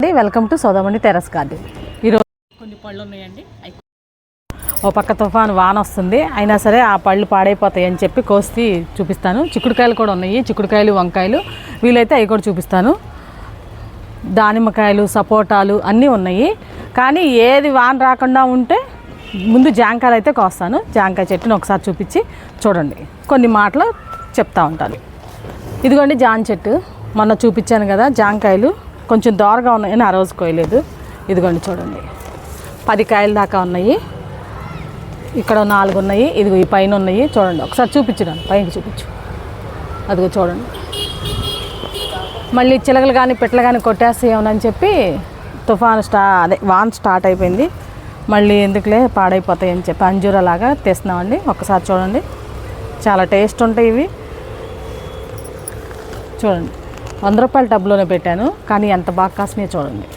అండి. Welcome to సోదామండి terrace garden. ఈరోజు కొన్ని పళ్ళు ఉన్నాయండి. ఓ పక్క తుఫాన్ వాన వస్తుంది. అయినా సరే ఆ పళ్ళు పాడైపోతాయి అని చెప్పి కోసి చూపిస్తాను. చిక్కుడుకాయలు కూడా ఉన్నాయి. చిక్కుడుకాయలు వంకాయలు వీలైతే అవి కూడా చూపిస్తాను. దానిమ్మకాయలు సపోటాలు అన్నీ ఉన్నాయి. కానీ ఏది వాన రాకుండా ఉంటే ముందు జాంకాయలు అయితే కోస్తాను. జాంకాయ చెట్టుని ఒకసారి చూపించి చూడండి. కొన్ని మాటలు చెప్తా ఉంటాను. ఇదిగోండి జాన్ చెట్టు. మొన్న చూపించాను కదా జాంకాయలు. కొంచెం దోరగా ఉన్నాయని ఆ రోజు కోయలేదు. ఇదిగోండి చూడండి. పది కాయల దాకా ఉన్నాయి. ఇక్కడ నాలుగు ఉన్నాయి. ఇదిగో ఈ పైన ఉన్నాయి. చూడండి. ఒకసారి చూపించడం పైకి చూపించు. అదిగో చూడండి. మళ్ళీ చిలకలు కానీ పిట్టలు కానీ కొట్టేస్తాయేమోనని చెప్పి తుఫాన్ స్టా అదే వాన్ స్టార్ట్ అయిపోయింది. మళ్ళీ ఎందుకులే పాడైపోతాయి అని చెప్పి అంజూరలాగా తెస్తున్నామండి. ఒకసారి చూడండి. చాలా టేస్ట్ ఉంటాయి ఇవి. చూడండి. వంద రూపాయల టబ్లోనే పెట్టాను కానీ ఎంత బాగా కాసినాయో చూడండి.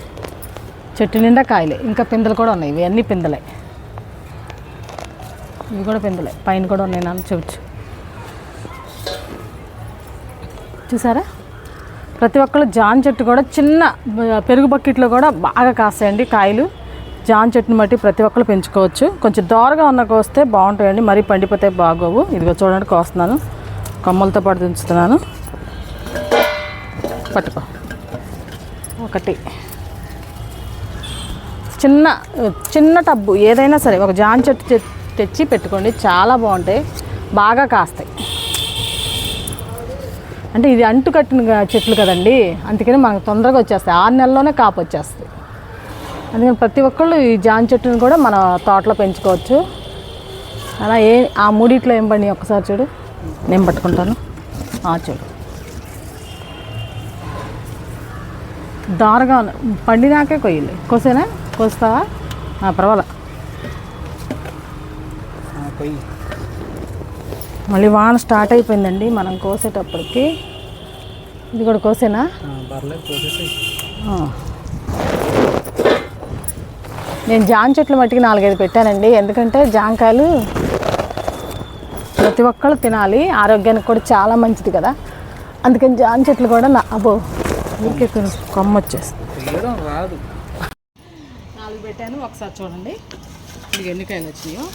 చెట్టు నిండా కాయలే ఇంకా పిందెలు కూడా ఉన్నాయి ఇవి అన్నీ పిందెలే. ఇవి కూడా పిందెలే పైన కూడా ఉన్నాయి నన్ను చూచు చూసారా? ప్రతి ఒక్కళ్ళు జాన్ చెట్టు కూడా చిన్న పెరుగు బకెట్లో కూడా బాగా కాస్తాయండి కాయలు. జాన్ చెట్టుని బట్టి ప్రతి ఒక్కళ్ళు పెంచుకోవచ్చు. కొంచెం దోరగా ఉన్న కోస్తే బాగుంటాయండి మరీ పండిపోతే బాగోవు. ఇదిగో చూడండి కోస్తున్నాను. కొమ్మలతో పాటు దించుతున్నాను పట్టుకో. ఒకటి. చిన్న చిన్న టబ్బు ఏదైనా సరే ఒక జాన్ చెట్టు తె- తెచ్చి పెట్టుకోండి చాలా బాగుంటాయి. బాగా కాస్తాయి. అంటే ఇది అంటు కట్టిన చెట్లు కదండి. అందుకని మనకు తొందరగా వచ్చేస్తాయి. ఆరు నెలల్లోనే కాపు వచ్చేస్తాయి. అందుకని ప్రతి ఒక్కళ్ళు ఈ జాన్ చెట్టుని కూడా మన తోటలో పెంచుకోవచ్చు. అలా ఏ ఆ మూడిట్లో ఏం పండి ఒక్కసారి చూడు. నేను పట్టుకుంటాను. ఆ చూడు. దారుగా పండినాకే కొయ్యలే. కోసేనా? పర్వాలా. పోయి మళ్ళీ వాన స్టార్ట్ అయిపోయిందండి. మనం కోసేటప్పటికి. ఇది కూడా కోసేనా. నేను జామ చెట్లు మట్టికి నాలుగైదు పెట్టానండి. ఎందుకంటే జాంకాయలు ప్రతి ఒక్కళ్ళు తినాలి. ఆరోగ్యానికి కూడా చాలా మంచిది కదా. అందుకని జామ చెట్లు కూడా నా అబ్బో. ఊరికే కొమ్మ వచ్చేస్తుంది రాదు. నాలుగు పెట్టాను ఒకసారి చూడండి. ఇది ఎన్ని కాయలు వచ్చినాయో.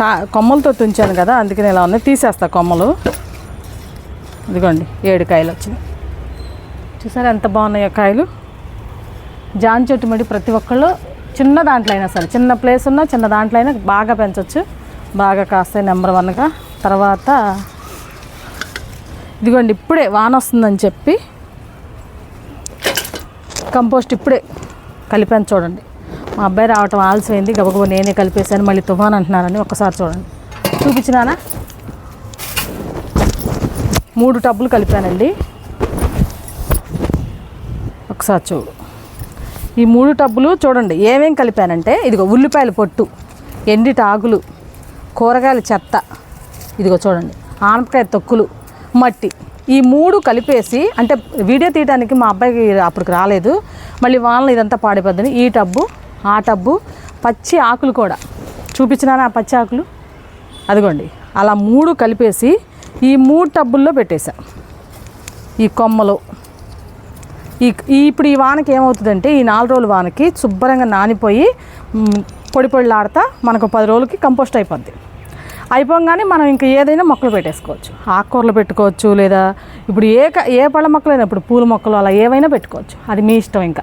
కా కొమ్మలతో తుంచాను కదా అందుకని ఇలా ఉన్నాయి. తీసేస్తా కొమ్మలు. ఇదిగోండి ఏడు కాయలు వచ్చినాయి. చూసారా ఎంత బాగున్నాయో కాయలు? జాన్ చెట్టు మడి ప్రతి ఒక్కళ్ళు చిన్న దాంట్లో అయినా సరే చిన్న ప్లేస్ ఉన్నా చిన్న దాంట్లో అయినా బాగా పెంచవచ్చు బాగా కాస్తాయి నెంబర్ వన్గా. తర్వాత ఇదిగోండి ఇప్పుడే వాన వస్తుందని చెప్పి కంపోస్ట్ ఇప్పుడే కలిపాను చూడండి. మా అబ్బాయి రావటం ఆలస్యమైంది గబగబ నేనే కలిపేశాను మళ్ళీ తుఫాన్ అంటున్నారని ఒకసారి చూడండి. చూపించినానా? మూడు టబ్బులు కలిపానండి. ఒకసారి చూడు. ఈ మూడు టబ్బులు చూడండి ఏమేం కలిపానంటే ఇదిగో ఉల్లిపాయల పొట్టు ఎండి టాగులు కూరగాయల చెత్త ఇదిగో చూడండి ఆనపకాయ తొక్కులు మట్టి ఈ మూడు కలిపేసి అంటే వీడియో తీయడానికి మా అబ్బాయికి అప్పటికి రాలేదు. మళ్ళీ వాళ్ళని ఇదంతా పాడిపోద్దని ఈ టబ్బు ఆ టబ్బు పచ్చి ఆకులు కూడా. చూపించినానా ఆ పచ్చి ఆకులు? అదిగోండి. అలా మూడు కలిపేసి ఈ మూడు టబ్బుల్లో పెట్టేశా. ఈ కొమ్మలు. ఈ ఇప్పుడు ఈ వానకి ఏమవుతుందంటే ఈ నాలుగు రోజుల వానకి శుభ్రంగా నానిపోయి పొడి పొడిలాడతా మనకు పది రోజులకి కంపోస్ట్ అయిపోద్ది. అయిపోగానే మనం ఇంకా ఏదైనా మొక్కలు పెట్టేసుకోవచ్చు. ఆకుకూరలు పెట్టుకోవచ్చు లేదా ఇప్పుడు ఏ క- ఏ పళ్ళ మొక్కలైనా ఇప్పుడు పూల మొక్కలు అలా ఏవైనా పెట్టుకోవచ్చు. అది మీ ఇష్టం ఇంకా.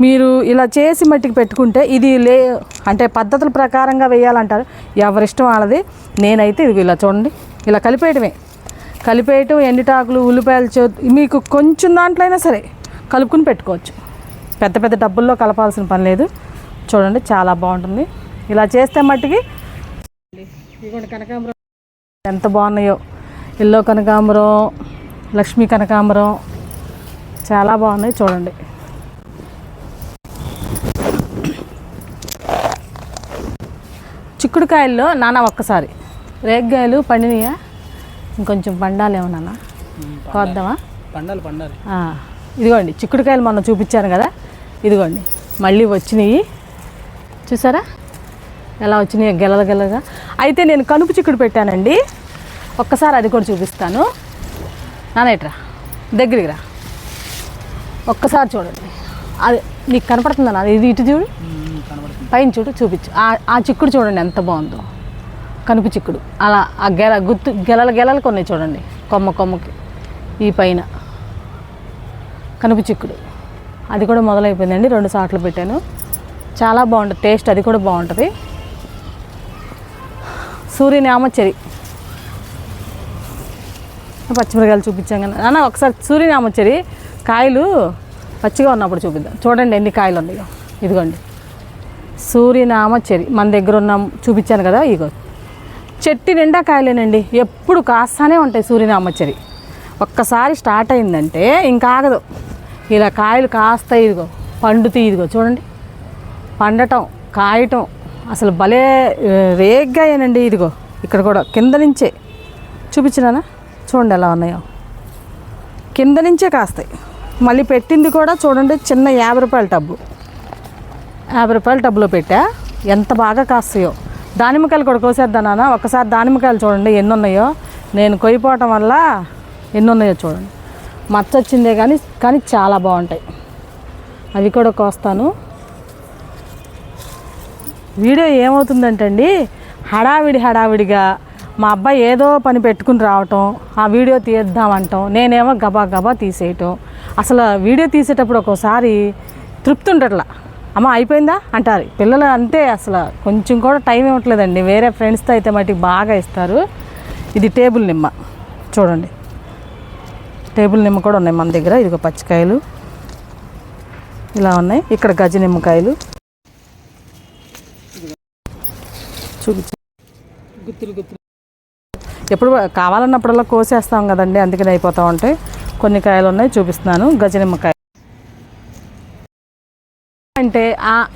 మీరు ఇలా చేసి మట్టికి పెట్టుకుంటే ఇది లే అంటే పద్ధతుల ప్రకారంగా వేయాలంటారు. ఎవరిష్టం వాళ్ళది. నేనైతే ఇది ఇలా చూడండి. ఇలా కలిపేయటమే. కలిపేయటం ఎండిటాకులు ఉల్లిపాయలు చే మీకు కొంచెం దాంట్లో అయినా సరే కలుపుకుని పెట్టుకోవచ్చు. పెద్ద పెద్ద డబ్బుల్లో కలపాల్సిన పని లేదు. చూడండి చాలా బాగుంటుంది. ఇలా చేస్తే మట్టికి ఇదిగోండి కనకాంబరం. ఎంత బాగున్నాయో. ఎల్లో కనకాంబరం లక్ష్మీ కనకాంబరం. చాలా బాగున్నాయి చూడండి. చిక్కుడుకాయల్లో నాన్న ఒక్కసారి. రేగ్గాయలు పండినయా? ఇంకొంచెం పండాలేమో నాన్న. కోద్దామా? పండాలి పండాలి. ఇదిగోండి చిక్కుడుకాయలు మొన్న చూపించాను కదా. ఇదిగోండి మళ్ళీ వచ్చినాయి. చూసారా? ఎలా వచ్చినాయి గెలలు గెలగా అయితే నేను కనుపు చిక్కుడు పెట్టానండి. ఒక్కసారి అది కూడా చూపిస్తాను. నానేట్రా దగ్గరికి రా. ఒక్కసారి చూడండి. అది నీకు కనపడుతుందా ఇది ఇటు చూడు. పైన చూడు చూపించు. ఆ ఆ చిక్కుడు చూడండి ఎంత బాగుందో. కనుపు చిక్కుడు. అలా ఆ గెల గుత్తు గెలలు గెలలు కొన్ని చూడండి. కొమ్మ కొమ్మకి. ఈ పైన. కనుపు చిక్కుడు. అది కూడా మొదలైపోయిందండి. రెండు సాట్లు పెట్టాను. చాలా బాగుంటుంది. టేస్ట్ అది కూడా బాగుంటుంది. సూర్యనామచ్చరి పచ్చిమిరకాయలు చూపించాం కదా. అన్న ఒకసారి సూర్యనామచ్చరి కాయలు పచ్చిగా ఉన్నప్పుడు చూపిద్దాం. చూడండి ఎన్ని కాయలు ఉన్నాయో. ఇదిగోండి. సూర్యనామచరి మన దగ్గర ఉన్న చూపించాను కదా ఇగో. చెట్టు నిండా కాయలేనండి. ఎప్పుడు కాస్తానే ఉంటాయి సూర్యనామచ్చేరి ఒక్కసారి స్టార్ట్ అయిందంటే ఇంకా ఆగదు. ఇలా కాయలు కాస్తాయి ఇదిగో. పండుతాయి ఇదిగో. చూడండి. పండటం కాయటం. అసలు భలే రేగ్గా అయ్యానండి ఇదిగో ఇక్కడ కూడా కింద నుంచే. చూపించినానా? చూడండి ఎలా ఉన్నాయో. కింద నుంచే కాస్తాయి. మళ్ళీ పెట్టింది కూడా చూడండి చిన్న యాభై రూపాయల టబ్బు. యాభై రూపాయల టబ్బులో పెట్టా. ఎంత బాగా కాస్తాయో. దానిమ్మకాయలు కూడా కోసేద్దానా నాన్న. ఒకసారి దానిమ్మకాయలు చూడండి ఎన్ని ఉన్నాయో నేను కొయ్యిపోవటం వల్ల ఎన్ని ఉన్నాయో చూడండి. మచ్చ వచ్చిందే కానీ కానీ చాలా బాగుంటాయి. అవి కూడా కోస్తాను. వీడియో ఏమవుతుందంటే అండి హడావిడి హడావిడిగా మా అబ్బాయి ఏదో పని పెట్టుకుని రావటం ఆ వీడియో తీద్దామంటాం నేనేమో గబా గబా తీసేయటం. అసలు వీడియో తీసేటప్పుడు ఒక్కోసారి తృప్తి ఉండట్లా అమ్మ అయిపోయిందా? అంటారు. పిల్లలు అంతే అసలు. కొంచెం కూడా టైం ఇవ్వట్లేదండి. వేరే ఫ్రెండ్స్తో అయితే మటుకు బాగా ఇస్తారు. ఇది టేబుల్ నిమ్మ. చూడండి. టేబుల్ నిమ్మ కూడా ఉన్నాయి మన దగ్గర. ఇదిగో పచ్చికాయలు. ఇలా ఉన్నాయి. ఇక్కడ గజ నిమ్మకాయలు. చూపించు గుత్తులు. గుత్తులు ఎప్పుడు కావాలన్నప్పుడల్లా కోసేస్తాం కదండి అందుకని అయిపోతూ ఉంటాయి కొన్ని కాయలు ఉన్నాయి చూపిస్తున్నాను. గజ నిమ్మకాయ అంటే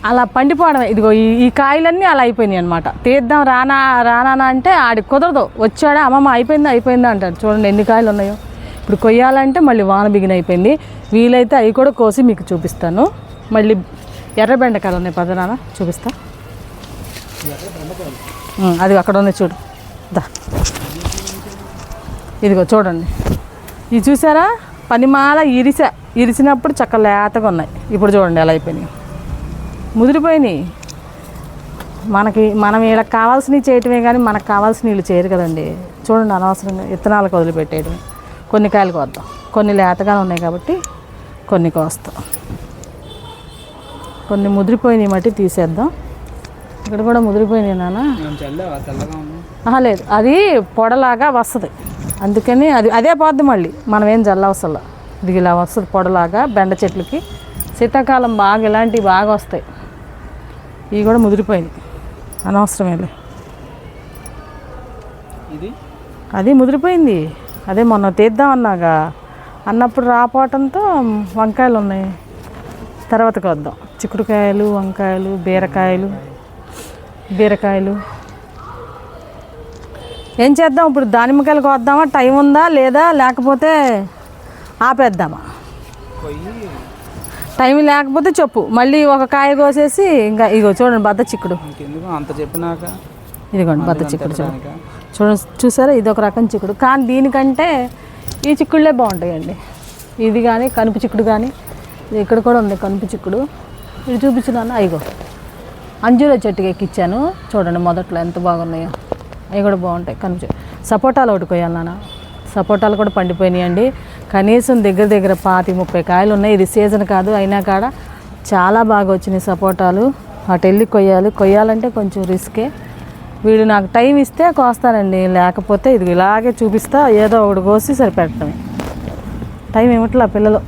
అలా పండిపోవడం ఇదిగో ఈ కాయలన్నీ అలా అయిపోయినాయి అనమాట తీద్దాం రానా రానా అంటే ఆడి కుదరదు. వచ్చాడా అమ్మమ్మ అయిపోయిందా అయిపోయిందా అంటాడు. చూడండి ఎన్ని కాయలు ఉన్నాయో. ఇప్పుడు కొయ్యాలంటే మళ్ళీ వాన బిగిన అయిపోయింది. వీలైతే అవి కూడా కోసి మీకు చూపిస్తాను. మళ్ళీ ఎర్ర బెండకాయలు ఉన్నాయి పదనాన చూపిస్తా. ఉమ్, అది అక్కడ ఉంది చూడు. దా. ఇదిగో చూడండి. ఇది చూసారా? పనిమాల ఇరిస ఇరిసినప్పుడు చక్క లేతగా ఉన్నాయి. ఇప్పుడు చూడండి ఎలా అయిపోయినాయి. ముదిరిపోయినాయి. మనకి మనం వీళ్ళకి కావాల్సినవి చేయటమే కానీ మనకు కావాల్సిన వీళ్ళు చేయరు కదండి. చూడండి అనవసరంగా విత్తనాలకు వదిలిపెట్టేయడం కొన్ని కాయలు కోద్దాం. కొన్ని లేతగానే ఉన్నాయి కాబట్టి కొన్ని కోస్తాం. కొన్ని ముదిరిపోయినాయి మట్టి తీసేద్దాం. ఇక్కడ కూడా ముదిరిపోయినాయి నాన్న. ఆహా లేదు. అది పొడలాగా వస్తుంది. అందుకని అది అదే పోద్ది మళ్ళీ. మనం ఏం జల్లవసల. ఇది ఇలా వస్తుంది పొడలాగా బెండ చెట్లకి. శీతాకాలం బాగా ఇలాంటివి బాగా వస్తాయి. ఇవి కూడా ముదిరిపోయినాయి. అనవసరమేలే. ఇది? అది ముదిరిపోయింది. అదే మొన్న తీద్దాం అన్నాగా. అన్నప్పుడు రాపోవటంతో వంకాయలు ఉన్నాయి తర్వాతకి వద్దాం చిక్కుడుకాయలు వంకాయలు బీరకాయలు. బీరకాయలు. ఏం చేద్దాం? ఇప్పుడు దానిమ్మకాయలు కోద్దామా టైం ఉందా? లేదా? లేకపోతే ఆపేద్దామా? టైం లేకపోతే చెప్పు. మళ్ళీ ఒక కాయ కోసేసి ఇంకా ఇగో చూడండి బద్ద చిక్కుడు. అంత చెప్పినాక? ఇదిగోండి బద్ద చిక్కుడు చూడండి? చూడండి చూసారా? ఇది ఒక రకం చిక్కుడు. కానీ దీనికంటే ఈ చిక్కుళ్ళే బాగుంటాయండి. ఇది కానీ కనుపు చిక్కుడు కానీ ఇది ఇక్కడ కూడా ఉంది కనుపు చిక్కుడు. ఇది చూపించినాను అయ్యో అంజూర చెట్టుకి ఎక్కిచ్చాను. చూడండి మొదట్లో ఎంత బాగున్నాయో. అవి కూడా బాగుంటాయి. కనుపు సపోటాలు ఒకటి కొయ్యాలి నాన్న. సపోటాలు కూడా పండిపోయినాయండి. కనీసం దగ్గర దగ్గర పాతి ముప్పై కాయలు ఉన్నాయి. ఇది సీజన్ కాదు అయినా కాడ చాలా బాగా వచ్చినాయి సపోటాలు. అటు వెళ్ళి కొయ్యాలి. కొయ్యాలంటే కొంచెం రిస్కే వీడు నాకు టైం ఇస్తే కోస్తానండి. లేకపోతే ఇది ఇలాగే చూపిస్తా. ఏదో ఒకటి కోసి సరిపెట్టడమే టైం ఏమిట్లా పిల్లలు?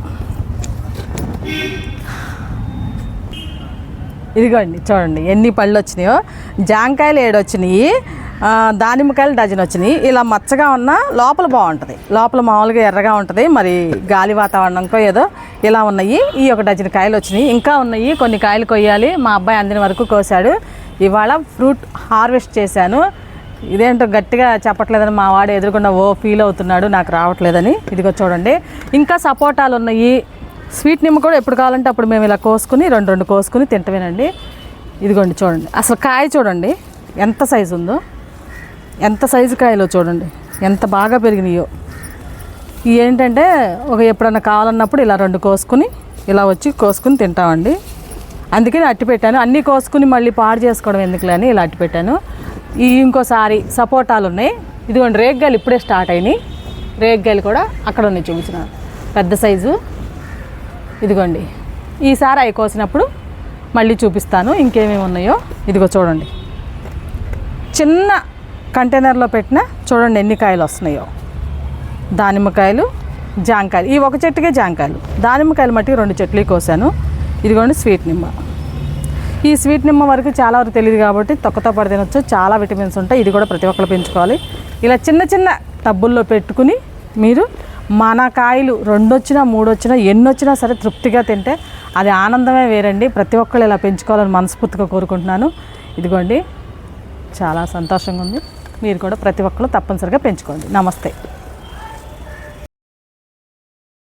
ఇదిగోండి చూడండి ఎన్ని పళ్ళు వచ్చినాయో. జాంకాయలు ఏడు వచ్చినాయి దానిమ్మకాయలు డజన్ వచ్చినాయి. ఇలా మచ్చగా ఉన్న లోపల బాగుంటుంది. లోపల మామూలుగా ఎర్రగా ఉంటుంది. మరి గాలి వాతావరణంకో ఏదో ఇలా ఉన్నాయి. ఈ ఒక డజన్ కాయలు వచ్చినాయి. ఇంకా ఉన్నాయి. కొన్ని కాయలు కొయ్యాలి. మా అబ్బాయి అందిన వరకు కోసాడు. ఇవాళ ఫ్రూట్ హార్వెస్ట్ చేశాను. ఇదేంటో గట్టిగా చెప్పట్లేదని మా వాడు ఎదురుకుండా ఓ ఫీల్ అవుతున్నాడు. నాకు రావట్లేదని. ఇదిగో చూడండి. ఇంకా సపోటాలు ఉన్నాయి. స్వీట్ నిమ్మ కూడా ఎప్పుడు కావాలంటే అప్పుడు మేము ఇలా కోసుకుని రెండు రెండు కోసుకుని తింటమేనండి. ఇదిగోండి చూడండి. అసలు కాయ చూడండి ఎంత సైజు ఉందో ఎంత సైజు కాయలో చూడండి ఎంత బాగా పెరిగినాయో. ఇవి ఏంటంటే ఒక ఎప్పుడన్నా కావాలన్నప్పుడు ఇలా రెండు కోసుకుని ఇలా వచ్చి కోసుకుని తింటామండి. అందుకని అట్టి పెట్టాను. అన్నీ కోసుకుని మళ్ళీ పాడు చేసుకోవడం ఎందుకులే అని ఇలా అట్టి పెట్టాను. ఈ ఇంకోసారి సపోటాలు ఉన్నాయి. ఇదిగోండి రేగ్గాయలు ఇప్పుడే స్టార్ట్ అయినాయి. రేగ్గాయలు కూడా అక్కడ ఉన్నాయి చూపించిన పెద్ద సైజు. ఇదిగోండి. ఈసారి అవి కోసినప్పుడు మళ్ళీ చూపిస్తాను ఇంకేమేమి ఉన్నాయో. ఇదిగో చూడండి. చిన్న కంటైనర్లో పెట్టిన చూడండి ఎన్ని కాయలు వస్తున్నాయో. దానిమ్మకాయలు జాంకాయలు. ఈ ఒక చెట్టుకే జాంకాయలు. దానిమ్మకాయలు మట్టి రెండు చెట్లు కోసాను. ఇదిగోండి స్వీట్ నిమ్మ. ఈ స్వీట్ నిమ్మ వరకు చాలా వరకు తెలియదు కాబట్టి తొక్కతో పడి తినొచ్చు. చాలా విటమిన్స్ ఉంటాయి. ఇది కూడా ప్రతి ఒక్కరు పెంచుకోవాలి. ఇలా చిన్న చిన్న టబ్బుల్లో పెట్టుకుని మీరు మన కాయలు రెండు వచ్చినా మూడు వచ్చినా ఎన్ని వచ్చినా సరే తృప్తిగా తింటే అది ఆనందమే వేరండి. ప్రతి ఒక్కళ్ళు ఇలా పెంచుకోవాలని మనస్ఫూర్తిగా కోరుకుంటున్నాను. ఇదిగోండి చాలా సంతోషంగా ఉంది. మీరు కూడా ప్రతి ఒక్కరు తప్పనిసరిగా పెంచుకోండి. నమస్తే.